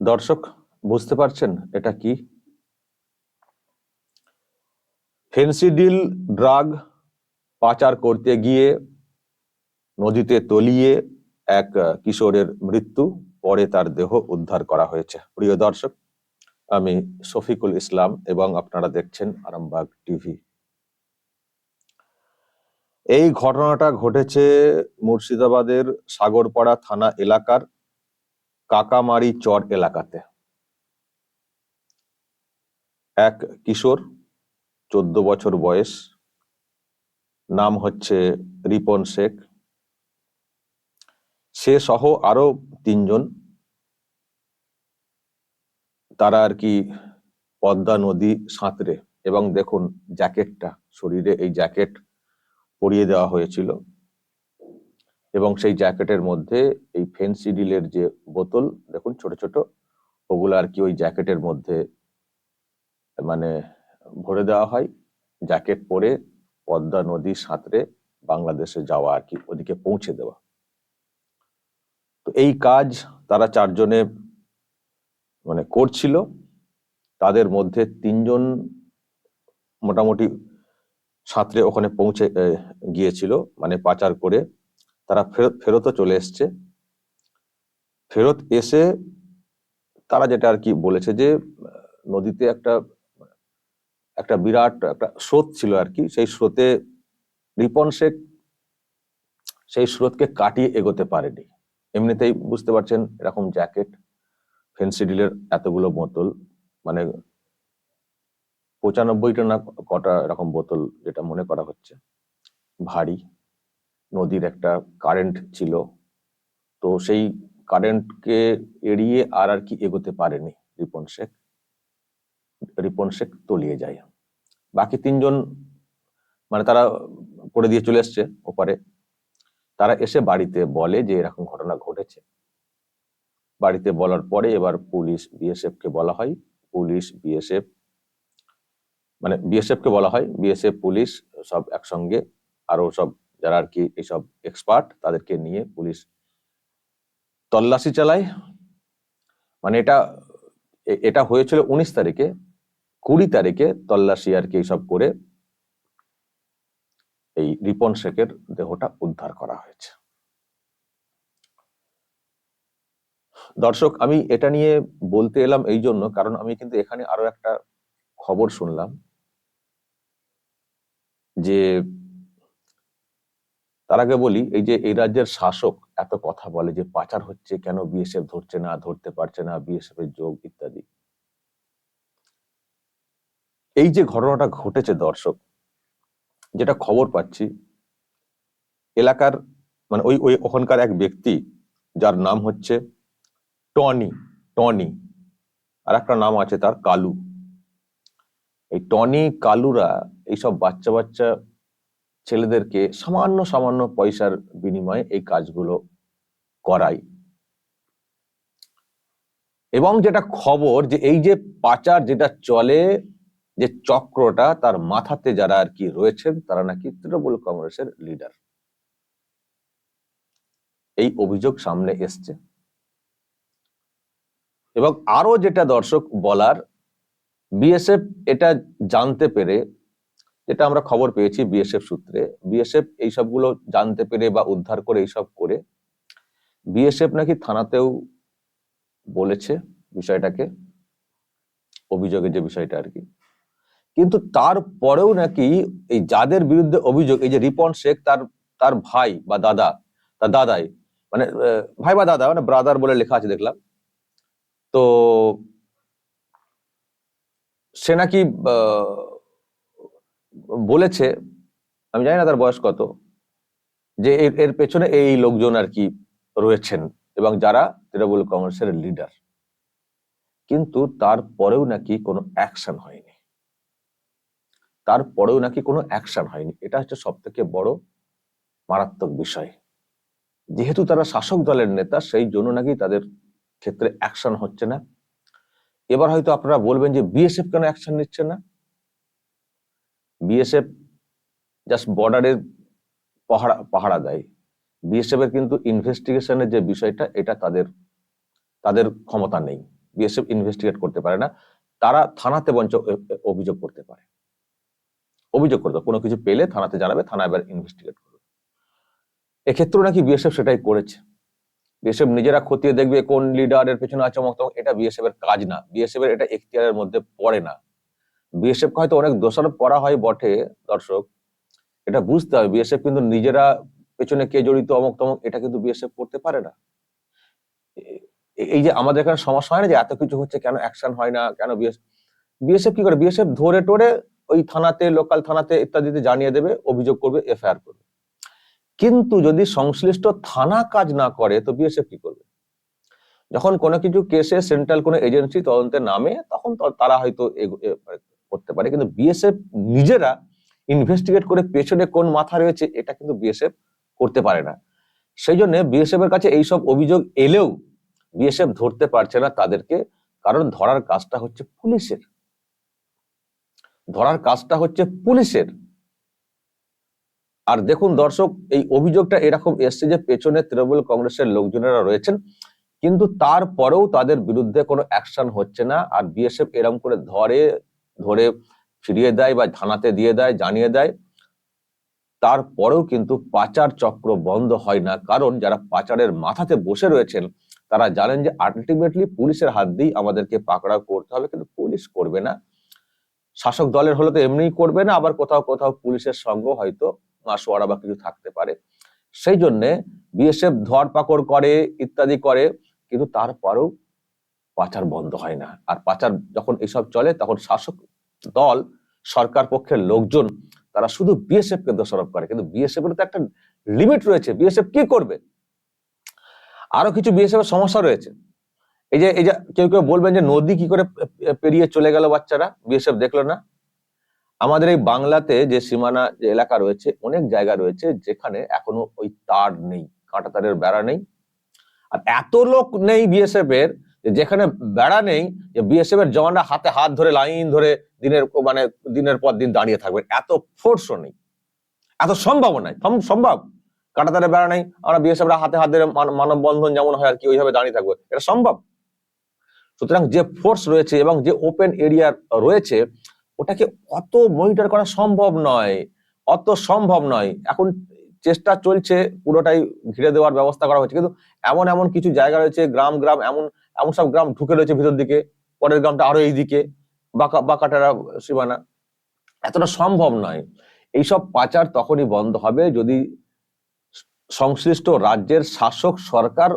দর্শক, বুঝতে পারছেন এটা কি? ফেন্সিডিল ড্রাগ পাচার করতে গিয়ে নদীতে তলিয়ে এক কিশোরের মৃত্যু, পরে তার দেহ উদ্ধার করা হয়েছে। প্রিয় দর্শক আমি শফিকুল ইসলাম এবং আপনারা দেখছেন আরামবাগ টিভি। এই ঘটনাটা ঘটেছে মুর্শিদাবাদের সাগরপাড়া থানা এলাকার কাকামারি চর এলাকাতে। এক কিশোর, চোদ্দ বছর বয়স, নাম হচ্ছে রিপন শেখ। সে সহ আরও তিনজন তারা আর কি পদ্মা নদী সাঁতরে এবং দেখুন জ্যাকেটটা, শরীরে এই জ্যাকেট পরিয়ে দেওয়া হয়েছিল এবং সেই জ্যাকেটের মধ্যে এই ফেন্সিডিলের যে বোতল, দেখুন ছোট ছোট, ওগুলো আর কি ওই জ্যাকেটের মধ্যে মানে ভরে দেওয়া হয়। জ্যাকেট পরে পদ্মা নদী সাঁতরে বাংলাদেশে যাওয়া আর কি ওদিকে পৌঁছে দেওয়া। তো এই কাজ তারা চারজনে মানে করছিল, তাদের মধ্যে তিনজন মোটামুটি সাঁতরে ওখানে পৌঁছে গিয়েছিল মানে পাচার করে। তারা ফেরত, ফেরতও চলে এসছে। ফেরত এসে তারা যেটা আর কি বলেছে যে, নদীতে একটা একটা বিরাট, একটা স্রোত ছিল আর কি, সেই স্রোতে রিপন শেখ সেই স্রোতকে কাটিয়ে এগোতে পারেনি। এমনিতেই বুঝতে পারছেন এরকম জ্যাকেট। ফেন্সিডিলের এতগুলো বোতল মানে পঁচানব্বইটা না কটা এরকম বোতল যেটা মনে করা হচ্ছে। ভারী, নদীর একটা কারেন্ট ছিল। তো সেই কারেন্টকে এড়িয়ে আর আর কি এগোতে পারেনি রিপন শেখ। রিপন শেখ তলিয়ে যায়। বাকি তিনজন মানে তারা করে দিয়ে চলে এসছে ওপারে। তারা এসে বাড়িতে বলে যে এরকম ঘটনা ঘটেছে। বাড়িতে বলার পরে এবার পুলিশ বিএসএফ কে বলা হয়। পুলিশ বিএসএফ মানে বিএসএফ কে বলা হয়। বিএসএফ পুলিশ সব একসঙ্গে আরও সব যারা আর কি এইসব এক্সপার্ট তাদেরকে নিয়ে পুলিশ তল্লাশি চালায়। মানে এটা এটা হয়েছিল উনিশ তারিখে, কুড়ি তারিখে তল্লাশি আর কি এইসব করে এই রিপন শেখের দেহটা উদ্ধার করা হয়েছে। দর্শক, আমি এটা নিয়ে বলতে এলাম এই জন্য, কারণ আমি কিন্তু এখানে আরও একটা খবর শুনলাম যে তার আগে বলি, এই যে এই রাজ্যের শাসক এত কথা বলে যে পাচার হচ্ছে কেন, বিএসএফ ধরছে না, ধরতে পারছে না বিএসএফ এর যোগ ইত্যাদি। এই যে ঘটনাটা ঘটেছে দর্শক, যেটা খবর পাচ্ছি, এলাকার মানে ওই ওই ওখানকার এক ব্যক্তি, যার নাম হচ্ছে টনি টনি। আর একটা নাম আছে তার, কালু। এই টনি, কালুরা এইসব বাচ্চা বাচ্চা ছেলেদেরকে সামান্য সামান্য পয়সার বিনিময়ে এই কাজগুলো করায়। এবং যেটা খবর যে এই যে পাচার যেটা চলে, যে চক্রটা তার মাথাতে যারা আর কি রয়েছেন, তারা নাকি তৃণমূল কংগ্রেসের লিডার এই অভিযোগ সামনে এসছে। এবং আরও যেটা দর্শক বলার বিএসএফ এটা জানতে পেরে, যেটা আমরা খবর পেয়েছি বিএসএফ সূত্রে বিএসএফ এই সবগুলো জানতে পেরে বা উদ্ধার করে এইসব করে বিএসএফ নাকি থানাতেও বলেছে বিষয়টাকে, অভিযোগের যে বিষয়টা আর কি। কিন্তু তারপরেও নাকি এই যাদের বিরুদ্ধে অভিযোগ, এই যে রিপন শেখ তার তার ভাই বা দাদা, তার দাদাই মানে ভাই বা দাদা মানে ব্রাদার বলে লেখা আছে দেখলাম তো সে নাকি বলেছে, আমি জানি না তার বয়স কত, যে এর পেছনে এই লোকজন আর কি রয়েছেন এবং যারা তৃণমূল কংগ্রেসের লিডার কিন্তু তারপরেও নাকি কোনো অ্যাকশন হয়নি। তারপরেও নাকি কোনো অ্যাকশন হয়নি। এটা হচ্ছে সব থেকে বড় মারাত্মক বিষয়। যেহেতু তারা শাসক দলের নেতা, সেই জন্য নাকি তাদের ক্ষেত্রে অ্যাকশন হচ্ছে না। এবার হয়তো আপনারা বলবেন যে বিএসএফ কেন অ্যাকশন নিচ্ছে না? বিএসএফ জাস্ট বর্ডারের পাহারা পাহারা দেয়। বিএসএফ এর কিন্তু ইনভেস্টিগেশনের যে বিষয়টা, এটা তাদের তাদের ক্ষমতা নেই। বিএসএফ ইনভেস্টিগেট করতে পারে না। তারা থানাতে বঞ্চ অভিযোগ করতে পারে। অভিযোগ করতে, কোনো কিছু পেলে থানাতে জানাবে, থানা এবার ইনভেস্টিগেট করবে। এক্ষেত্রেও নাকি বিএসএফ সেটাই করেছে। বিএসএফ নিজেরা খতিয়ে দেখবে কোন লিডারের পেছনে আছে অমুক এটা বিএসএফ এর কাজ না। বিএসএফ এর এটা এখতিয়ারের মধ্যে পড়ে না। বিএসএফ হয়তো অনেক দোষারোপ করা হয় বটে, দর্শক। এটা বুঝতে হবে বিএসএফ কিন্তু নিজেরা পেছনে কে জড়িত অমুক তমুক, এটা কিন্তু বিএসএফ করতে পারে না। এই যে আমাদের এখানে সমস্যা হয় না যে এত কিছু হচ্ছে, কেন অ্যাকশন হয় না, কেন বিএসএফ বিএসএফ কি করে? বিএসএফ ধরে টোরে ওই থানাতে লোকাল থানাতে ইত্যাদিতে জানিয়ে দেবে, অভিযোগ করবে এফআইআর করবে। কিন্তু যদি সংশ্লিষ্ট থানা কাজ না করে, তো বিএসএফ কি করবে? যখন কোনো কিছু কেসে সেন্ট্রাল কোনো এজেন্সি তদন্তে নামে, তখন তারা হয়তো মানে করতে পারে। কিন্তু বিএসএফ নিজেরা ইনভেস্টিগেট করে পেছনে কোন মাথা রয়েছে, এটা কিন্তু বিএসএফ করতে পারে না। সেই জন্য বিএসএফ এর কাছে এইসব অভিযোগ এলেও বিএসএফ ধরতে পারছে না তাদেরকে, কারণ ধরার কাজটা হচ্ছে পুলিশের। ধরার কাজটা হচ্ছে পুলিশের। আর দেখুন দর্শক, এই অভিযোগটা এরকম এসছে যে পেছনে তৃণমূল কংগ্রেসের লোকজনেরা রয়েছেন, কিন্তু তারপরেও তাদের বিরুদ্ধে কোনো অ্যাকশন হচ্ছে না। আর বিএসএফ এরকম করে ধরে ধরে ফিরিয়ে দেয় বা থানাতে দিয়ে দেয়, জানিয়ে দেয়। তারপরেও কিন্তু পাচার চক্র বন্ধ হয় না। কারণ যারা পাচারের মাথাতে বসে রয়েছেন, তারা জানেন যে আলটিমেটলি পুলিশের হাত দিয়েই আমাদেরকে পাকড়াও করতে হবে, কিন্তু পুলিশ করবে না। শাসক দলের হলে তো এমনিই করবে না, আবার কোথাও কোথাও পুলিশের সঙ্গ হয়তো মাসোয়ারা বা কিছু থাকতে পারে। সেই জন্যে বিএসএফ ধরপাকড় করে, ইত্যাদি করে, কিন্তু তারপরেও পাচার বন্ধ হয় না। আর পাচার যখন এসব চলে, তখন শাসক দল, সরকার পক্ষের লোকজন, তারা শুধু বিএসএফ কে দোষারোপ করে। কিন্তু বিএসএফ এর তো একটা লিমিট রয়েছে। বিএসএফ কি করবে? আরও কিছু বিএসএফ এর সমস্যা রয়েছে। এই যে এই যে, কেউ কেউ বলবেন যে নদী কি করে পেরিয়ে চলে গেল বাচ্চারা? বিএসএফ দেখল না? আমাদের এই বাংলাতে যে সীমানা যে এলাকা রয়েছে, অনেক জায়গা রয়েছে যেখানে এখনও ওই তার নেই, কাঁটা তারের বেড়া নেই। আর এত লোক নেই বিএসএফ এর যেখানে বেড়া নেই, যে বিএসএফ এর জওয়ানরা হাতে হাত ধরে, লাইন ধরে দিনের মানে দিনের পর দিন দাঁড়িয়ে থাকবে। এত ফোর্সও নেই। এত সম্ভব নাই। সম- সম্ভব। কাঁটা তারে বেড়া নেই, আমরা বিএসএফরা হাতে হাত ধরে মান- মানববন্ধন যেমন হয় আর কি, ওইভাবে দাঁড়িয়ে থাকবে। এটা সম্ভব। সুতরাং যে ফোর্স রয়েছে এবং যে ওপেন এরিয়া রয়েছে ওটাকে অত মনিটর করা সম্ভব নয়, অত সম্ভব নয়। এখন চেষ্টা চলছে পুরোটাই ঘিরে দেওয়ার ব্যবস্থা করা হচ্ছে। কিন্তু এমন এমন কিছু জায়গা রয়েছে, গ্রাম গ্রাম, এমন এমন সব গ্রাম ঢুকে রয়েছে ভিতর দিকে, পরের গ্রামটা আরও এইদিকে, বাঁকা, বাঁকাটারা সীমানা। এতটা সম্ভব নয়। এইসব পাচার তখনই বন্ধ হবে যদি সংশ্লিষ্ট রাজ্যের শাসক সরকার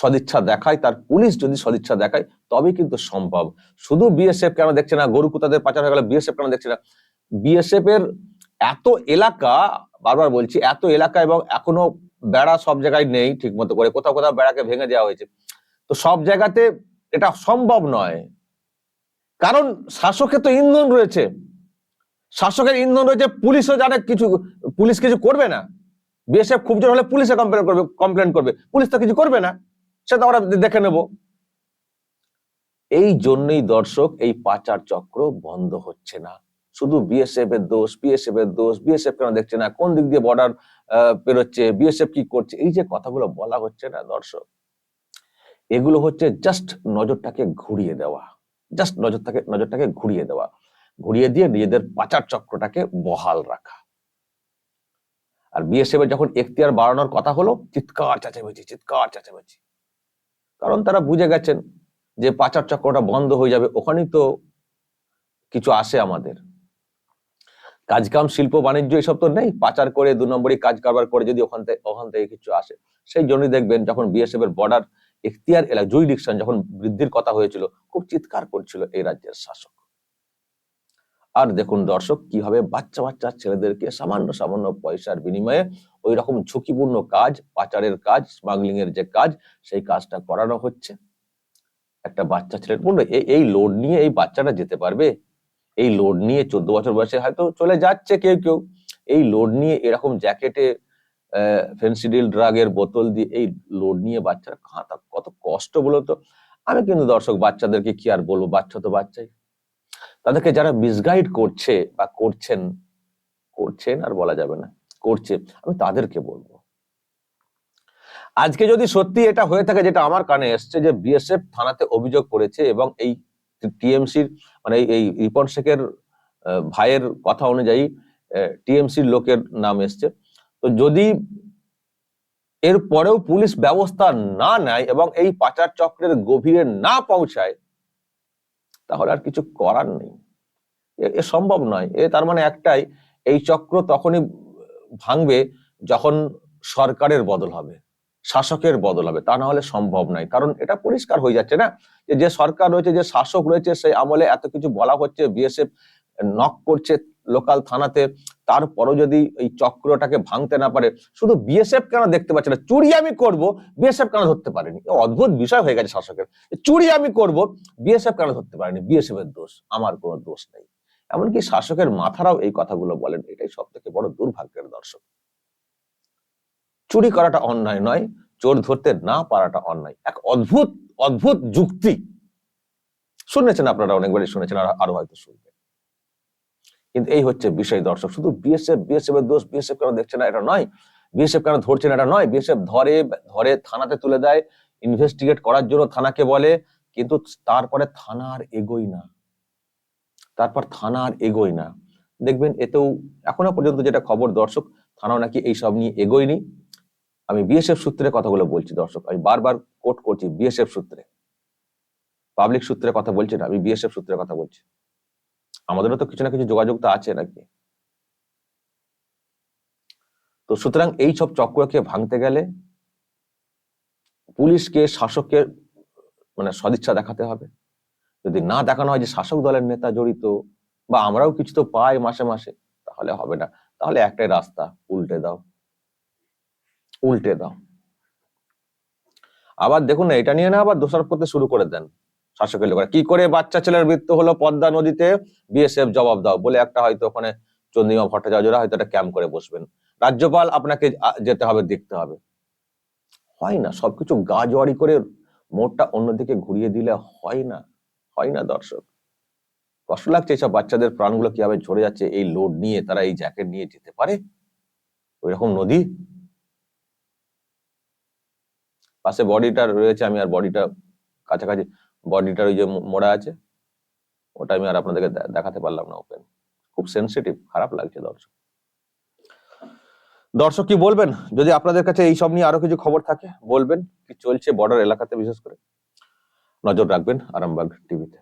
সদিচ্ছা দেখায়, তার পুলিশ যদি সদিচ্ছা দেখায় তবে কিন্তু সম্ভব। শুধু বিএসএফ কেন দেখছে না? গরু কুতাদের পাচার হয়ে গেলে বিএসএফ কেন দেখছে না? বিএসএফ এর এত এলাকা, বারবার বলছি, এত এলাকা এবং এখনও বেড়া সব জায়গায় নেই ঠিক মতো করে। কোথাও কোথাও বেড়াকে ভেঙে দেওয়া হয়েছে। তো সব জায়গাতে এটা সম্ভব নয়। কারণ শাসকের তো ইন্ধন রয়েছে। শাসকের ইন্ধন রয়েছে, পুলিশও জানে কিছু, পুলিশ কিছু করবে না। বিএসএফ খুব জোর হলে পুলিশে কমপ্লেন করবে কমপ্লেন করবে। পুলিশ তো কিছু করবে না। সেটা আমরা দেখে নেব। এই জন্যই দর্শক এই পাচার চক্র বন্ধ হচ্ছে না। শুধু বিএসএফ এর দোষ বিএসএফ এর দোষ বিএসএফ কেন দেখছে না, কোন দিক দিয়ে বর্ডার পেরোচ্ছে বিএসএফ কি করছে, এই যে কথাগুলো বলা হচ্ছে না দর্শক, এগুলো হচ্ছে জাস্ট নজরটাকে ঘুরিয়ে দেওয়া জাস্ট নজরটাকে নজরটাকে ঘুরিয়ে দেওয়া, ঘুরিয়ে দিয়ে নিজেদের পাচার চক্রটাকে বহাল রাখা। আর বিএসএফ এর যখন এখতিয়ার বাড়ানোর কথা হলো, চিৎকার চেঁচামেচি চিৎকার চেঁচামেচি। কারণ তারা বুঝে গেছেন যে পাচার চক্রটা বন্ধ হয়ে যাবে। ওখানেই তো কিছু আসে আমাদের। কাজকাম, শিল্প, বাণিজ্য এসব তো নেই। পাচার করে দু নম্বরই কাজ কারবার করে যদি ওখান থেকে ওখান থেকে কিছু আসে। সেই জন্যই দেখবেন যখন বিএসএফ এর বর্ডার এখতিয়ার এলাকা জুরিডিকশন যখন বৃদ্ধির কথা হয়েছিল, খুব চিৎকার করছিল এই রাজ্যের শাসক। আর দেখুন দর্শক, কীভাবে বাচ্চা বাচ্চা ছেলেদেরকে সামান্য সামান্য পয়সার বিনিময়ে ওই রকম ঝুঁকিপূর্ণ কাজ, পাচারের কাজ স্মাগলিং এর যে কাজ, সেই কাজটা করানো হচ্ছে। একটা বাচ্চা ছেলের বলল "এ- এই লোড নিয়ে এই বাচ্চাটা যেতে পারবে? এই লোড নিয়ে চোদ্দ বছর বয়সে হয়তো চলে যাচ্ছে কেউ কেউ। এই লোড নিয়ে এরকম জ্যাকেটে ফেন্সিডিল ড্রাগের বোতল দিয়ে এই লোড নিয়ে বাচ্চারা কত কষ্ট বলো তো। আমি কিন্তু দর্শক, বাচ্চাদেরকে কি আর বলব? বাচ্চা তো বাচ্চাই। তাদেরকে যারা মিসগাইড করছে বা করছেন করছেন আর বলা যাবে না, করছে, আমি তাদেরকে বলব। আজকে যদি সত্যি এটা হয়ে থাকে যেটা আমার কানে এসছে যে বিএসএফ থানাতে অভিযোগ করেছে এবং এই টিএমসির মানে এই- রিপন শেখের ভাইয়ের কথা অনুযায়ী টিএমসির লোকের নাম এসছে। তো যদি এর পরেও পুলিশ ব্যবস্থা না নেয় এবং এই পাচার চক্রের গভীরে না পৌঁছায় তাহলে আর কিছু করার নেই। এ- সম্ভব নয়। এ তার মানে একটাই, এই চক্র তখনই ভাঙবে যখন সরকারের বদল হবে, শাসকের বদল হবে। তা না হলে সম্ভব নয়। কারণ এটা পরিষ্কার হয়ে যাচ্ছে না যে সরকার রয়েছে, যে শাসক রয়েছে, সেই আমলে এত কিছু বলা হচ্ছে, বিএসএফ নক করছে লোকাল থানাতে, তারপরও যদি এই চক্রটাকে ভাঙতে না পারে, শুধু বিএসএফ কেন দেখতে পাচ্ছে না? চুরি আমি করব বিএসএফ কেন ধরতে পারেনি? অদ্ভুত বিষয় হয়ে গেছে শাসকের। চুরি আমি করব বিএসএফ কেন ধরতে পারেনি? বিএসএফ এর দোষ, আমার কোনো দোষ নেই। এমনকি শাসকের মাথারাও এই কথাগুলো বলেন, এটাই সব থেকে বড় দুর্ভাগ্যের দর্শক। চুরি করাটা অন্যায় নয়, চোর ধরতে না পারাটা অন্যায়। এক অদ্ভুত অদ্ভুত যুক্তি। শুনেছেন আপনারা অনেকবারই, শুনেছেন আরও হয়তো শুনবেন। কিন্তু এই হচ্ছে বিষয় দর্শক, শুধু বিএসএফ বিএসএফ এর দোষ বিএসএফ কেন দেখছে না এটা নয়। বিএসএফ কেন ধরছে না এটা নয়। বিএসএফ ধরে ধরে থানাতে তুলে দেয় ইনভেস্টিগেট করার জন্য থানাকে বলে, কিন্তু তারপরে থানা আর এগোই না। তারপর থানা আর এগোই না। দেখবেন এতেও এখনও পর্যন্ত যেটা খবর দর্শক, থানাও নাকি এইসব নিয়ে এগোয়নি। আমি বিএসএফ সূত্রে কথাগুলো বলছি দর্শক, আমি বারবার কোট করছি বিএসএফ সূত্রে। পাবলিক সূত্রে কথা বলছি না, আমি বিএসএফ সূত্রে কথা বলছি। আমাদেরও তো কিছু না কিছু যোগাযোগ তো আছে নাকি? তো সুতরাং এই সব চক্রকে ভাঙতে গেলে পুলিশকে, শাসককে মানে সদিচ্ছা দেখাতে হবে। যদি না দেখানো হয় যে শাসক দলের নেতা জড়িত বা আমরাও কিছু তো পাই মাসে মাসে, তাহলে হবে না। তাহলে একটাই রাস্তা, উল্টে দাও। উল্টে দাও। আবার দেখুন, এটা নিয়ে না আবার দোষারোপ করতে শুরু করে দেন। শাসকের লোকেরা কি করে বাচ্চা ছেলের মৃত্যু হলো পদ্মা নদীতে? বিএসএফ জবাব দাও, বলে একটা হয়তো ওখানে চন্দ্রিমা ভট্টাচার্যরা হয়তো একটা ক্যাম্প করে বসবেন। রাজ্যপাল আপনাকে যেতে হবে, দেখতে হবে। হয় না, সবকিছু গা জোয়ারি করে মোড়টা অন্যদিকে ঘুরিয়ে দিলে হয় না হয় না দর্শক। কষ্ট লাগছে এইসব বাচ্চাদের প্রাণগুলো কীভাবে ঝরে যাচ্ছে, এই লোড নিয়ে, তারা এই জ্যাকেট নিয়ে যেতে পারে? ওই রকম নদী? পাশে বডিটা রয়েছে, আমি আর বডিটা কাছাকাছি বডিটার ওই যে মোড়া আছে, ওটা আমি আর আপনাদেরকে দেখাতে পারলাম না ওপেন খুব সেন্সিটিভ খারাপ লাগছে দর্শক। দর্শক কি বলবেন? যদি আপনাদের কাছে এই সব নিয়ে আরও কিছু খবর থাকে, বলবেন কি চলছে বর্ডার এলাকাতে বিশেষ করে? নজর রাখবেন আরামবাগ টিভিতে